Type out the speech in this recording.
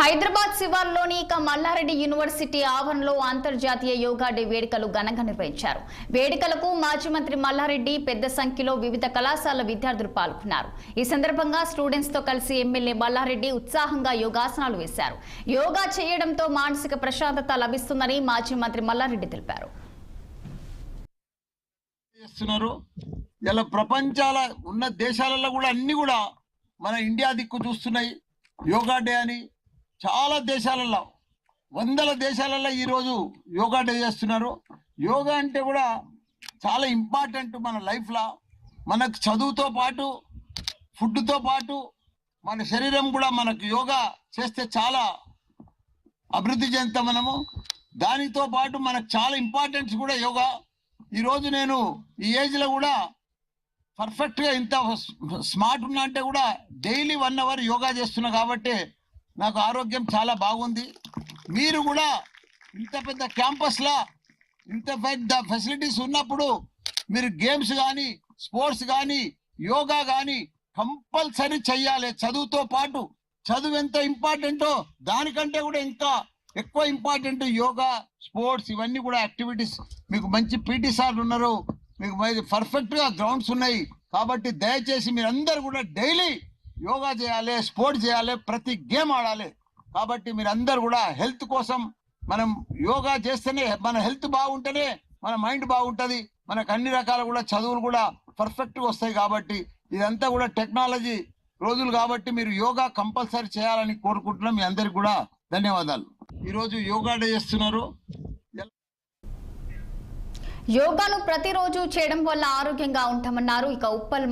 హైదరాబాద్ శివార్లోని ఇక మల్లారెడ్డి యూనివర్సిటీ ఆవరణలో అంతర్జాతీయ యోగా డే వేడుకలు ఘనంగా నిర్వహించారు. వేడుకలకు మాజీ మంత్రి మల్లారెడ్డి పెద్ద సంఖ్యలో వివిధ కళాశాల విద్యార్థులు పాల్గొన్నారు. ఈ సందర్భంగా స్టూడెంట్స్తో కలిసి ఎమ్మెల్యే మల్లారెడ్డి ఉత్సాహంగా యోగాసనాలు వేశారు. యోగా చేయడంతో మానసిక ప్రశాంతత లభిస్తుందని మాజీ మంత్రి మల్లారెడ్డి తెలిపారు. ఇలా ప్రపంచాల ఉన్న దేశాలలో కూడా అన్ని కూడా మన ఇండియా దిక్కు చూస్తున్నాయి. యోగా డే అని చాలా దేశాలలో వందల దేశాలలో ఈరోజు యోగా డే చేస్తున్నారు. యోగా అంటే కూడా చాలా ఇంపార్టెంట్ మన లైఫ్లో. మనకు చదువుతో పాటు ఫుడ్తో పాటు మన శరీరం కూడా మనకు యోగా చేస్తే చాలా అభివృద్ధి చెందుతాం మనము. దానితో పాటు మనకు చాలా ఇంపార్టెన్స్ కూడా యోగా. ఈరోజు నేను ఈ ఏజ్లో కూడా పర్ఫెక్ట్గా ఇంత స్మార్ట్ ఉన్నా అంటే కూడా డైలీ వన్ అవర్ యోగా చేస్తున్నా కాబట్టి నాకు ఆరోగ్యం చాలా బాగుంది. మీరు కూడా ఇంత పెద్ద క్యాంపస్లా ఇంత పెద్ద ఫెసిలిటీస్ ఉన్నప్పుడు మీరు గేమ్స్ కానీ స్పోర్ట్స్ కానీ యోగా కానీ కంపల్సరీ చెయ్యాలి. చదువుతో పాటు చదువు ఎంత ఇంపార్టెంటో దానికంటే కూడా ఇంకా ఎక్కువ ఇంపార్టెంట్ యోగా స్పోర్ట్స్ ఇవన్నీ కూడా యాక్టివిటీస్ మీకు మంచి పీటీ సార్లు ఉన్నారు. మీకు పర్ఫెక్ట్గా గ్రౌండ్స్ ఉన్నాయి. కాబట్టి దయచేసి మీరందరూ కూడా డైలీ యోగా చేయాలి స్పోర్ట్స్ చేయాలి ప్రతి గేమ్ ఆడాలి. కాబట్టి మీరందరూ కూడా హెల్త్ కోసం మనం యోగా చేస్తేనే మన హెల్త్ బాగుంటేనే మన మైండ్ బాగుంటది. మనకు అన్ని రకాల కూడా చదువులు కూడా పర్ఫెక్ట్గా వస్తాయి కాబట్టి ఇదంతా కూడా టెక్నాలజీ రోజులు కాబట్టి మీరు యోగా కంపల్సరీ చేయాలని కోరుకుంటున్నాం. మీ అందరికి కూడా ధన్యవాదాలు. ఈరోజు యోగా డే చేస్తున్నారు. యోగాను ప్రతిరోజు చేయడం వల్ల ఆరోగ్యంగా ఉంటామన్నారు. ఇక ఉప్పల్